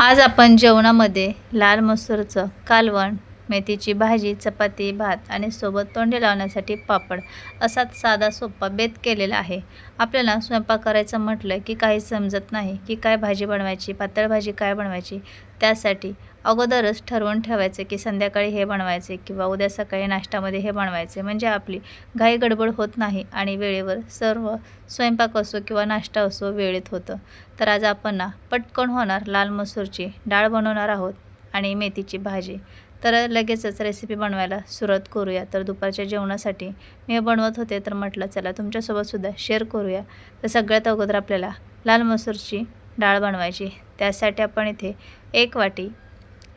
आज आपण जेवणामध्ये लाल मसूरचं कालवण मेथीची भाजी चपाती भात आणि सोबत तोंडी लावण्यासाठी पापड असा साधा सोपा बेत केलेला आहे. आपल्याला स्वयंपाक करायचं म्हटलं की काही समजत नाही की काय भाजी बनवायची पातळ भाजी काय बनवायची त्यासाठी अगोदरच ठरवून ठेवायचे की संध्याकाळी हे बनवायचे किंवा उद्या सकाळी नाश्त्यामध्ये हे बनवायचे. म्हणजे आपली घाई गडबड होत नाही आणि वेळेवर सर्व स्वयंपाक असो किंवा नाश्ता असो वेळेत होतं. तर आज आपण ना पटकन होणार लाल मसूरची डाळ बनवणार आहोत आणि मेथीची भाजी. तर लगेचच रेसिपी बनवायला सुरुवात करूया. तर दुपारच्या जेवणासाठी मी हे बनवत होते तर म्हटलं चला तुमच्यासोबतसुद्धा शेअर करूया. तर सगळ्यात अगोदर आपल्याला लाल मसूरची डाळ बनवायची. त्यासाठी आपण इथे एक वाटी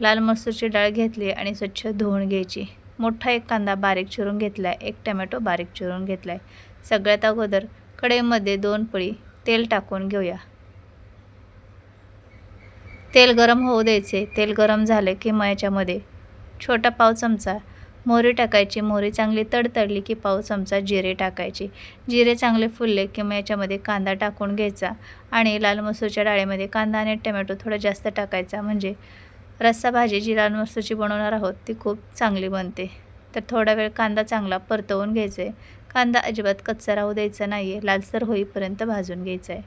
लाल मसूरची डाळ घेतली आणि स्वच्छ धुवून घ्यायची. मोठा एक कांदा बारीक चिरून घेतला आहे एक टमॅटो बारीक चिरून घेतला आहे सगळ्यात अगोदर कढईमध्ये दोन पळी तेल टाकून घेऊया. तेल गरम होऊ द्यायचे. तेल गरम झाले की मग याच्यामध्ये छोटा पाव चमचा मोहरी टाकायची. मोहरी चांगली तडतडली की पाव चमचा जिरे टाकायचे. जिरे चांगले फुलले की मग याच्यामध्ये कांदा टाकून घ्यायचा आणि लाल मसूरच्या डाळीमध्ये कांदा आणि टमॅटो थोडं जास्त टाकायचा. म्हणजे रस्सा भाजी जी लाल मसूरची बनवणार आहोत ती खूप चांगली बनते. तर थोडा वेळ कांदा चांगला परतवून घ्यायचा आहे कांदा अजिबात कच्चा राहू द्यायचा नाही आहे लालसर होईपर्यंत भाजून घ्यायचा आहे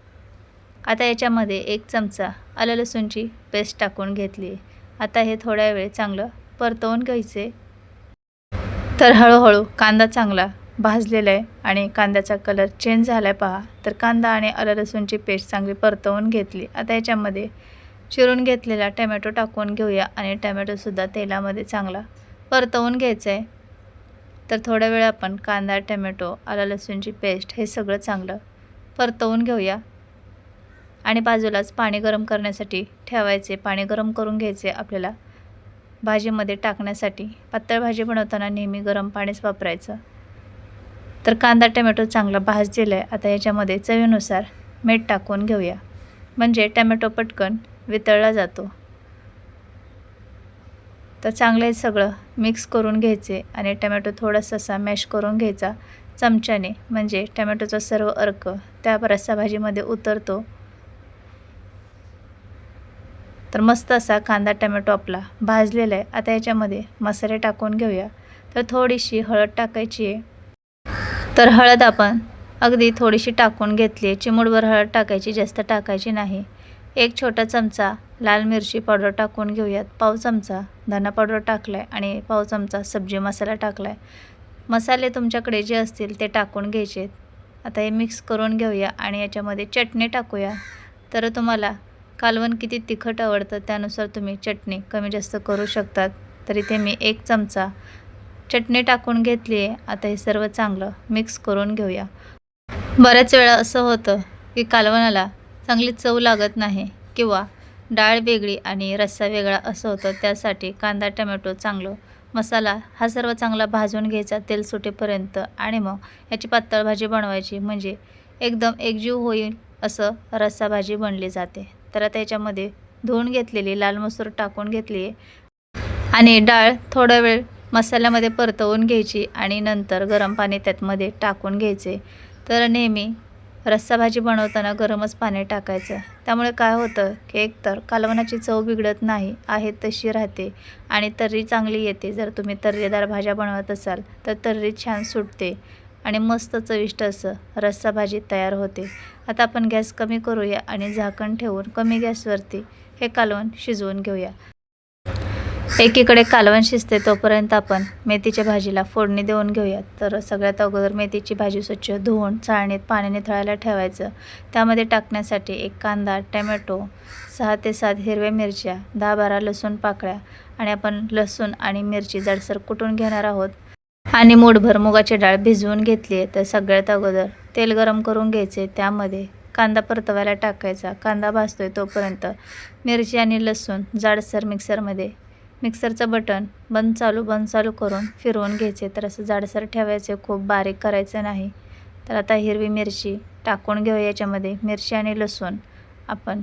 आता याच्यामध्ये एक चमचा आलं लसूणची पेस्ट टाकून घेतली आहे आता हे थोड्या वेळ चांगलं परतवून घ्यायचे तर हळूहळू कांदा चांगला भाजलेला आहे आणि कांद्याचा कलर चेंज झाला आहे पहा. तर कांदा आणि आलं लसूणची पेस्ट चांगली परतवून घेतली. आता याच्यामध्ये चिरून घेतलेला टमॅटो टाकून घेऊया आणि टमॅटोसुद्धा तेलामध्ये चांगला परतवून घ्यायचं आहे तर थोड्या वेळ आपण कांदा टमॅटो आलं लसूणची पेस्ट हे सगळं चांगलं परतवून घेऊया. आणि बाजूलाच पाणी गरम करण्यासाठी ठेवायचे पाणी गरम करून घ्यायचे आपल्याला भाजीमध्ये टाकण्यासाठी. पातळ भाजी बनवताना नेहमी गरम पाणीच वापरायचं. तर कांदा टमॅटो चांगला भाजलेला आहे. आता याच्यामध्ये चवीनुसार मीठ टाकून घेऊया. म्हणजे टमॅटो पटकन वितळला जातो. तर चांगलं आहे सगळं. मिक्स करून घ्यायचे आणि टमॅटो थोडासा असा मॅश करून घ्यायचा चमच्याने. म्हणजे टमॅटोचा सर्व अर्क त्या रस्सा भाजीमध्ये उतरतो. तर मस्त असा कांदा टमॅटो आपला भाजलेला आहे. आता याच्यामध्ये मसाले टाकून घेऊया. तर थोडीशी हळद टाकायची आहे. तर हळद आपण अगदी थोडीशी टाकून घेतली आहे. चिमूटभर हळद टाकायची जास्त टाकायची नाही. एक छोटा चमचा लाल मिरची पावडर टाकून घेऊयात. पाव चमचा धना पावडर टाकला आहे आणि पाव चमचा सब्जी मसाला टाकला आहे मसाले तुमच्याकडे जे असतील ते टाकून घ्यायचे आता हे मिक्स करून घेऊया आणि याच्यामध्ये चटणी टाकूया. तर तुम्हाला कालवण किती तिखट आवडतं त्यानुसार तुम्ही चटणी कमी जास्त करू शकतात. तर इथे मी एक चमचा चटणी टाकून घेतली आहे. आता हे सर्व चांगलं मिक्स करून घेऊया. बऱ्याच वेळा असं होतं की कालवणाला चांगली चव लागत नाही किंवा डाळ वेगळी आणि रस्सा वेगळा असं होतं त्यासाठी कांदा टमॅटो चांगलं. मसाला हा सर्व चांगला भाजून घ्यायचा तेल सुटेपर्यंत. आणि मग याची पातळ भाजी बनवायची म्हणजे एकदम एकजीव होईल असं रस्सा भाजी बनली जाते. तर आता याच्यामध्ये धुवून घेतलेली लाल मसूर टाकून घेतली. आहे आणि डाळ थोडा वेळ मसाल्यामध्ये परतवून घ्यायची आणि नंतर गरम पाणी त्यातमध्ये टाकून घ्यायचे. तर नेहमी रस्सा भाजी बनवताना गरमच पाणी टाकायचं. त्यामुळे काय होतं की एकतर कालवणाची चव बिघडत नाही आहे तशी राहते आणि तर्री चांगली येते. जर तुम्ही तर्रीदार भाज्या बनवत असाल तर तर्री छान सुटते आणि मस्त चविष्ट असं रस्सा भाजी तयार होते. आता आपण गॅस कमी करूया आणि झाकण ठेवून कमी गॅसवरती हे कालवण शिजवून घेऊया. एकीकडे कालवण शिजते तोपर्यंत आपण मेथीच्या भाजीला फोडणी देऊन घेऊयात. तर सगळ्यात अगोदर मेथीची भाजी स्वच्छ धुवून चाळणीत पाण्याने थळायला ठेवायचं. त्यामध्ये टाकण्यासाठी एक कांदा टमॅटो सहा ते सात हिरव्या मिरच्या दहा बारा लसूण पाकळ्या आणि आपण लसूण आणि मिरची जाडसर कुटून घेणार आहोत. आणि मूठभर मुगाची डाळ भिजवून घेतली आहे तर सगळ्यात अगोदर तेल गरम करून घ्यायचे. त्यामध्ये कांदा परतवायला टाकायचा. कांदा भाजतोय तोपर्यंत मिरची आणि लसूण जाडसर मिक्सरमध्ये मिक्सरचं बटन बंद चालू बंद चालू करून फिरवून घ्यायचे. तर असं जाडसर ठेवायचे खूप बारीक करायचं नाही. तर आता हिरवी मिरची टाकून घेऊ याच्यामध्ये. मिरची आणि लसूण आपण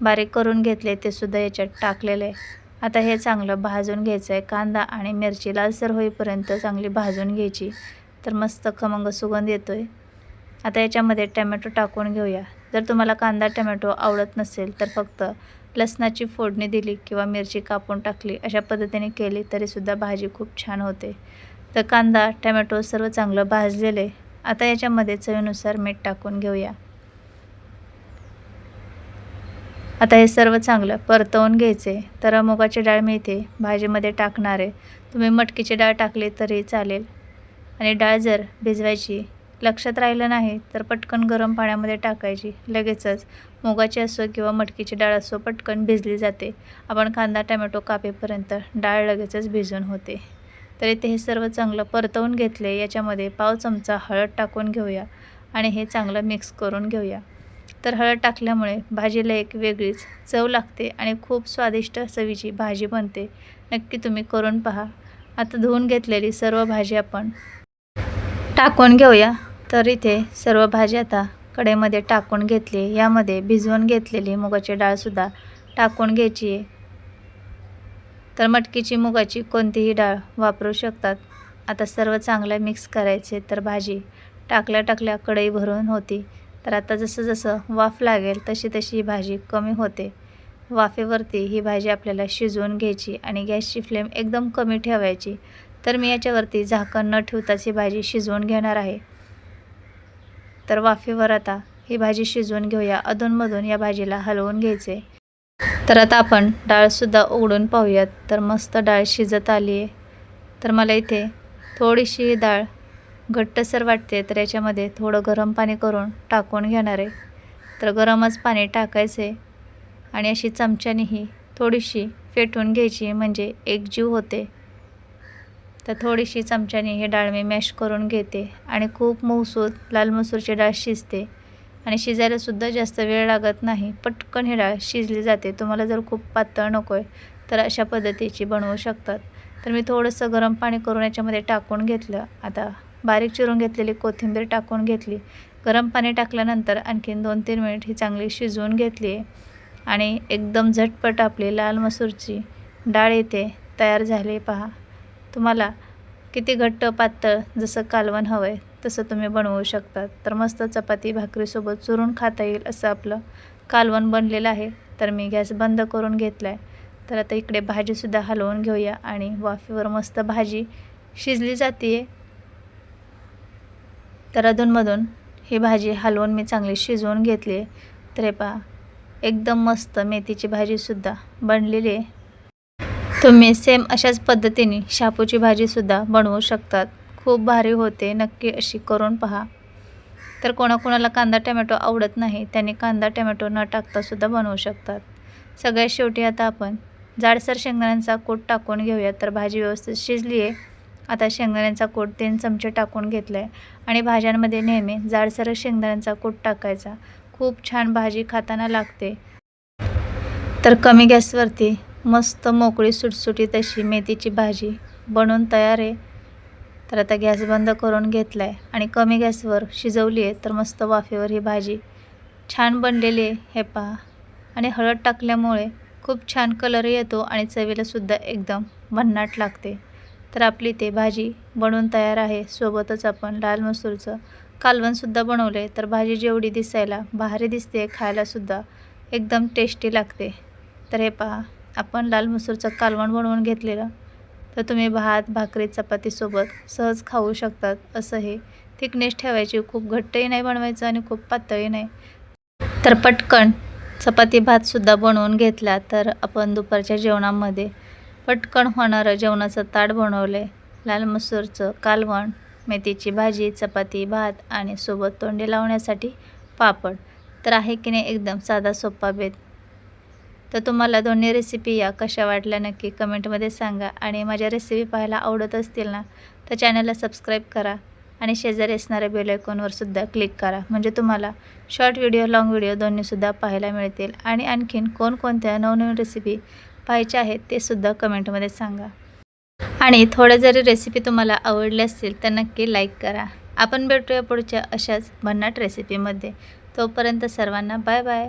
बारीक करून घेतले ते सुद्धा याच्यात टाकलेलं. आहे आता हे चांगलं भाजून घ्यायचं आहे. कांदा आणि मिरची लालसर होईपर्यंत चांगली भाजून घ्यायची. तर मस्त खमंग सुगंध येतो आहे आता याच्यामध्ये टमॅटो टाकून घेऊया. जर तुम्हाला कांदा टमॅटो आवडत नसेल तर फक्त लसणाची फोडणी दिली किंवा मिरची कापून टाकली अशा पद्धतीने केली तरीसुद्धा भाजी खूप छान होते. तर कांदा टमॅटो सर्व चांगलं भाजलेले आता याच्यामध्ये चवीनुसार मीठ टाकून घेऊया. आता हे सर्व चांगलं परतवून घ्यायचे. तर मुगाची डाळ मी इथे भाजीमध्ये टाकणार आहे. तुम्ही मटकीची डाळ टाकली तरी चालेल. आणि डाळ जर भिजवायची लक्षात राहिलं नाही तर पटकन गरम पाण्यामध्ये टाकायची. लगेचच. मुगाची असो किंवा मटकीची डाळ असो पटकन भिजली जाते. आपण कांदा टमॅटो कापेपर्यंत डाळ लगेचच भिजून होते. तर इथे हे सर्व चांगलं परतवून घेतले याच्यामध्ये पाव चमचा हळद टाकून घेऊया आणि हे चांगलं मिक्स करून घेऊया. तर हळद टाकल्यामुळे भाजीला एक वेगळीच चव लागते आणि खूप स्वादिष्ट चवीची भाजी बनते. नक्की तुम्ही करून पहा. आता धुवून घेतलेली सर्व भाजी आपण टाकून घेऊया. तर इथे सर्व भाजी आता कढईमध्ये टाकून घेतली. यामध्ये भिजवून घेतलेली मुगाची डाळसुद्धा टाकून घ्यायची आहे. तर मटकीची मुगाची कोणतीही डाळ वापरू शकतात. आता सर्व चांगलं मिक्स करायचे. तर भाजी टाकल्या टाकल्या कढई भरून होती. तर आता जसं जसं वाफ लागेल तशी तशी ही भाजी कमी होते. वाफेवरती ही भाजी आपल्याला शिजवून घ्यायची आणि गॅसची फ्लेम एकदम कमी ठेवायची. तर मी याच्यावरती झाकण न ठेवताच ही भाजी शिजवून घेणार आहे. तर वाफेवर आता ही भाजी शिजवून घेऊया. अधूनमधून या भाजीला हलवून घ्यायचे. तर आता आपण डाळसुद्धा उघडून पाहूयात. तर मस्त डाळ शिजत आली आहे. तर मला इथे थोडीशी डाळ घट्टसर वाटते तर याच्यामध्ये थोडं गरम पाणी करून टाकून घेणार आहे. तर गरमच पाणी टाकायचे आणि अशी चमच्यानेही थोडीशी फेटून घ्यायची म्हणजे एकजीव होते. तर थोडीशी चमच्याने ही डाळ मी मॅश करून घेते आणि खूप मऊसूर लाल मसूरची डाळ शिजते. आणि शिजायलासुद्धा जास्त वेळ लागत नाही. पटकन ही डाळ शिजली जाते. तुम्हाला जर खूप पातळ नको आहे तर अशा पद्धतीची बनवू शकतात. तर मी थोडंसं गरम पाणी करून याच्यामध्ये टाकून घेतलं. आता बारीक चिरून घेतलेली कोथिंबीर टाकून घेतली. गरम पाणी टाकल्यानंतर आणखीन दोन तीन मिनिट ही चांगली शिजवून घेतली. आहे आणि एकदम झटपट आपली लाल मसूरची डाळ येते. तयार झाली पहा. तुम्हाला किती घट्ट पातळ जसं कालवण हवं आहे तसं तुम्ही बनवू शकता. तर मस्त चपाती भाकरीसोबत चुरून खाता येईल असं आपलं कालवण बनलेलं आहे. तर मी गॅस बंद करून घेतला आहे तर आता इकडे भाजीसुद्धा हलवून घेऊया आणि वाफेवर मस्त भाजी शिजली जाते आहे तर अधूनमधून ही भाजी हलवून मी चांगली शिजवून घेतली आहे तर हे पहा एकदम मस्त मेथीची भाजीसुद्धा बनलेली आहे. तुम्ही सेम अशाच पद्धतीने शापूची भाजीसुद्धा बनवू शकतात. खूप भारी होते नक्की अशी करून पहा. तर कोणाकोणाला कांदा टमॅटो आवडत नाही त्यांनी कांदा टमॅटो न टाकतासुद्धा बनवू शकतात. सगळ्यात शेवटी आता आपण जाडसर शेंगदाण्यांचा कोट टाकून घेऊया. तर भाजी व्यवस्थित शिजली आहे आता शेंगदाण्यांचा कोट तीन चमचे टाकून घेतला आहे आणि भाज्यांमध्ये नेहमी जाडसर शेंगदाण्यांचा कोट टाकायचा. खूप छान भाजी खाताना लागते. तर कमी गॅसवरती मस्त मोकळी सुटसुटीत अशी मेथीची भाजी बनवून तयार आहे. तर आता गॅस बंद करून घेतला आहे आणि कमी गॅसवर शिजवली आहे. तर मस्त वाफेवर ही भाजी छान बनलेली आहे. हे पहा. आणि हळद टाकल्यामुळे खूप छान कलर येतो आणि चवीलासुद्धा एकदम भन्नाट लागते. तर आपली ते भाजी बनवून तयार आहे. सोबतच आपण लाल मसूरचं कालवणसुद्धा बनवले तर भाजी जेवढी दिसायला भारी दिसते खायलासुद्धा एकदम टेस्टी लागते. तर हे पहा. आपण लाल मसूरचं कालवण बनवून घेतलेलं तर तुम्ही भात भाकरी चपातीसोबत सहज खाऊ शकतात असं हे थिकनेस ठेवायची खूप घट्टही नाही बनवायचं आणि खूप पातळही नाही. तर पटकन चपाती भातसुद्धा बनवून घेतला तर आपण दुपारच्या जेवणामध्ये पटकन होणारं जेवणाचं ताट बनवलं. आहे लाल मसूरचं कालवण मेथीची भाजी चपाती भात आणि सोबत तोंडी लावण्यासाठी पापड. तर आहे की नाही एकदम साधा सोपा बेत. तर तुम्हाला दोन्ही रेसिपी या कशा वाटल्या नक्की कमेंटमध्ये सांगा. आणि माझ्या रेसिपी पाहायला आवडत असतील ना तर चॅनलला सबस्क्राईब करा आणि शेजारी असणाऱ्या बेलायकॉनवरसुद्धा सुद्धा क्लिक करा. म्हणजे तुम्हाला शॉर्ट व्हिडिओ लाँग व्हिडिओ दोन्हीसुद्धा पाहायला मिळतील. आणि आणखीन कोणकोणत्या नवनवीन रेसिपी पाहायच्या आहेत ते सुद्धा कमेंटमध्ये सांगा. आणि थोड्या जरी रेसिपी तुम्हाला आवडल्या असतील तर नक्की लाईक करा. आपण भेटूया पुढच्या अशाच भन्नाट रेसिपीमध्ये तोपर्यंत सर्वांना बाय बाय